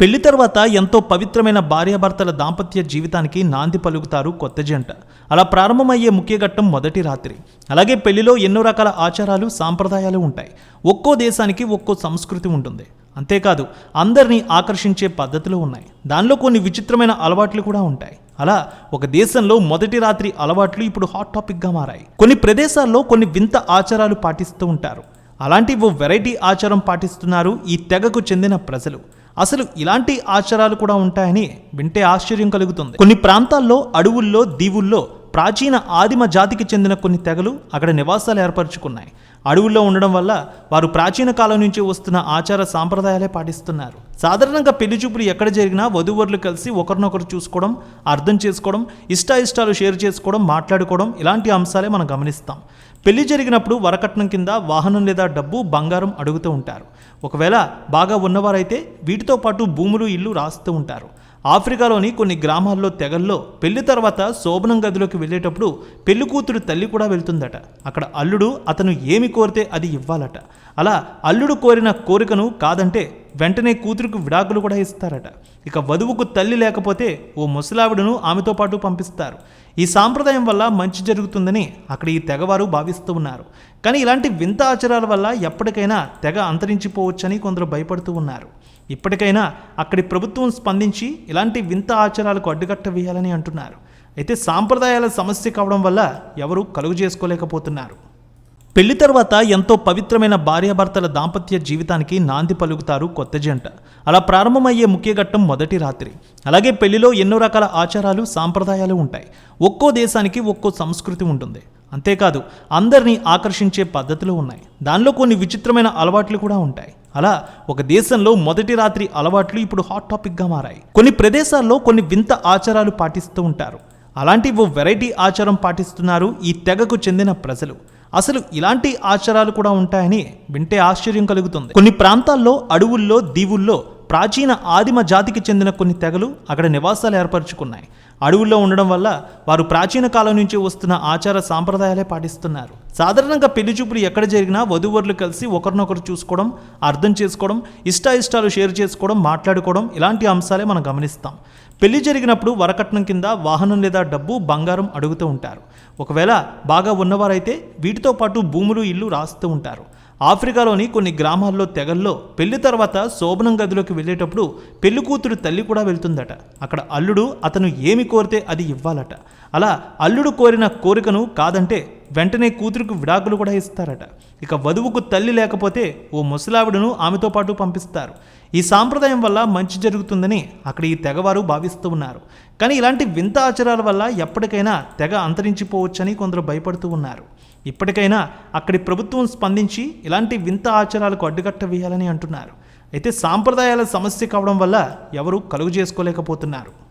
పెళ్ళి తర్వాత ఎంతో పవిత్రమైన భార్యాభర్తల దాంపత్య జీవితానికి నాంది పలుకుతారు కొత్త జంట. అలా ప్రారంభమయ్యే ముఖ్య ఘట్టం మొదటి రాత్రి. అలాగే పెళ్ళిలో ఎన్నో రకాల ఆచారాలు సాంప్రదాయాలు ఉంటాయి. ఒక్కో దేశానికి ఒక్కో సంస్కృతి ఉంటుంది. అంతేకాదు అందరినీ ఆకర్షించే పద్ధతులు ఉన్నాయి. దానిలో కొన్ని విచిత్రమైన అలవాట్లు కూడా ఉంటాయి. అలా ఒక దేశంలో మొదటి రాత్రి అలవాట్లు ఇప్పుడు హాట్ టాపిక్గా మారాయి. కొన్ని ప్రదేశాల్లో కొన్ని వింత ఆచారాలు పాటిస్తూ ఉంటారు. అలాంటి ఓ వెరైటీ ఆచారం పాటిస్తున్నారు ఈ తెగకు చెందిన ప్రజలు. అసలు ఇలాంటి ఆచారాలు కూడా ఉంటాయని వింటే ఆశ్చర్యం కలుగుతుంది. కొన్ని ప్రాంతాల్లో అడవుల్లో దీవుల్లో ప్రాచీన ఆదిమ జాతికి చెందిన కొన్ని తెగలు అక్కడ నివాసాలు ఏర్పరచుకున్నాయి. అడవుల్లో ఉండడం వల్ల వారు ప్రాచీన కాలం నుంచి వస్తున్న ఆచార సాంప్రదాయాలే పాటిస్తున్నారు. సాధారణంగా పెళ్ళి చూపులు ఎక్కడ జరిగినా వధూవరులు కలిసి ఒకరినొకరు చూసుకోవడం అర్థం చేసుకోవడం ఇష్టాయిష్టాలు షేర్ చేసుకోవడం మాట్లాడుకోవడం ఇలాంటి అంశాలే మనం గమనిస్తాం. పెళ్ళి జరిగినప్పుడు వరకట్నం కింద వాహనం లేదా డబ్బు బంగారం అడుగుతూ ఉంటారు. ఒకవేళ బాగా ఉన్నవారైతే వీటితో పాటు భూములు ఇల్లు రాస్తూ ఉంటారు. ఆఫ్రికాలోని కొన్ని గ్రామాల్లో తెగల్లో పెళ్ళి తర్వాత శోభనం గదిలోకి వెళ్ళేటప్పుడు పెళ్ళి కూతురు తల్లి కూడా వెళ్తుందట. అక్కడ అల్లుడు అతను ఏమి కోరితే అది ఇవ్వాలట. అలా అల్లుడు కోరిన కోరికను కాదంటే వెంటనే కూతురుకు విడాకులు కూడా ఇస్తారట. ఇక వధువుకు తల్లి లేకపోతే ఓ ముసలావిడను ఆమెతో పాటు పంపిస్తారు. ఈ సాంప్రదాయం వల్ల మంచి జరుగుతుందని అక్కడ ఈ తెగవారు భావిస్తూ ఉన్నారు. కానీ ఇలాంటి వింత ఆచారాల వల్ల ఎప్పటికైనా తెగ అంతరించిపోవచ్చని కొందరు భయపడుతూ ఉన్నారు. ఇప్పటికైనా అక్కడి ప్రభుత్వం స్పందించి ఇలాంటి వింత ఆచారాలకు అడ్డుకట్ట వేయాలని అంటున్నారు. అయితే సాంప్రదాయాల సమస్య కావడం వల్ల ఎవరూ కలుగు చేసుకోలేకపోతున్నారు. పెళ్ళి తర్వాత ఎంతో పవిత్రమైన భార్యాభర్తల దాంపత్య జీవితానికి నాంది పలుకుతారు కొత్త జంట. అలా ప్రారంభమయ్యే ముఖ్య ఘట్టం మొదటి రాత్రి. అలాగే పెళ్ళిలో ఎన్నో రకాల ఆచారాలు సాంప్రదాయాలు ఉంటాయి. ఒక్కో దేశానికి ఒక్కో సంస్కృతి ఉంటుంది. అంతేకాదు అందరినీ ఆకర్షించే పద్ధతులు ఉన్నాయి. దానిలో కొన్ని విచిత్రమైన అలవాట్లు కూడా ఉంటాయి. అలా ఒక దేశంలో మొదటి రాత్రి అలవాట్లు ఇప్పుడు హాట్ టాపిక్గా మారాయి. కొన్ని ప్రదేశాల్లో కొన్ని వింత ఆచారాలు పాటిస్తూ ఉంటారు. అలాంటి ఓ వెరైటీ ఆచారం పాటిస్తున్నారు ఈ తెగకు చెందిన ప్రజలు. అసలు ఇలాంటి ఆచారాలు కూడా ఉంటాయని వింటే ఆశ్చర్యం కలుగుతుంది. కొన్ని ప్రాంతాల్లో అడవుల్లో దీవుల్లో ప్రాచీన ఆదిమ జాతికి చెందిన కొన్ని తెగలు అక్కడ నివాసాలు ఏర్పరచుకున్నాయి. అడవుల్లో ఉండడం వల్ల వారు ప్రాచీన కాలం నుంచి వస్తున్న ఆచార సాంప్రదాయాలే పాటిస్తున్నారు. సాధారణంగా పెళ్ళి చూపులు ఎక్కడ జరిగినా వధూవరులు కలిసి ఒకరినొకరు చూసుకోవడం అర్థం చేసుకోవడం ఇష్టాయిష్టాలు షేర్ చేసుకోవడం మాట్లాడుకోవడం ఇలాంటి అంశాలే మనం గమనిస్తాం. పెళ్ళి జరిగినప్పుడు వరకట్నం కింద వాహనం లేదా డబ్బు బంగారం అడుగుతూ ఉంటారు. ఒకవేళ బాగా ఉన్నవారైతే వీటితో పాటు భూములు ఇల్లు రాస్తూ ఉంటారు. ఆఫ్రికాలోని కొన్ని గ్రామాల్లో తెగల్లో పెళ్ళి తర్వాత శోభనం గదిలోకి వెళ్ళేటప్పుడు పెళ్ళి కూతురు తల్లి కూడా వెళ్తుందట. అక్కడ అల్లుడు అతను ఏమి కోరితే అది ఇవ్వాలట. అలా అల్లుడు కోరిన కోరికను కాదంటే వెంటనే కూతురుకు విడాకులు కూడా ఇస్తారట. ఇక వధువుకు తల్లి లేకపోతే ఓ ముసలావిడను ఆమెతో పాటు పంపిస్తారు. ఈ సాంప్రదాయం వల్ల మంచి జరుగుతుందని అక్కడ ఈ తెగవారు భావిస్తూ ఉన్నారు. కానీ ఇలాంటి వింత ఆచారాల వల్ల ఎప్పటికైనా తెగ అంతరించిపోవచ్చని కొందరు భయపడుతూ ఉన్నారు. ఇప్పటికైనా అక్కడి ప్రభుత్వం స్పందించి ఇలాంటి వింత ఆచారాలకు అడ్డుకట్ట వేయాలని అంటున్నారు. అయితే సాంప్రదాయాల సమస్య కావడం వల్ల ఎవరూ కలుగు చేసుకోలేకపోతున్నారు.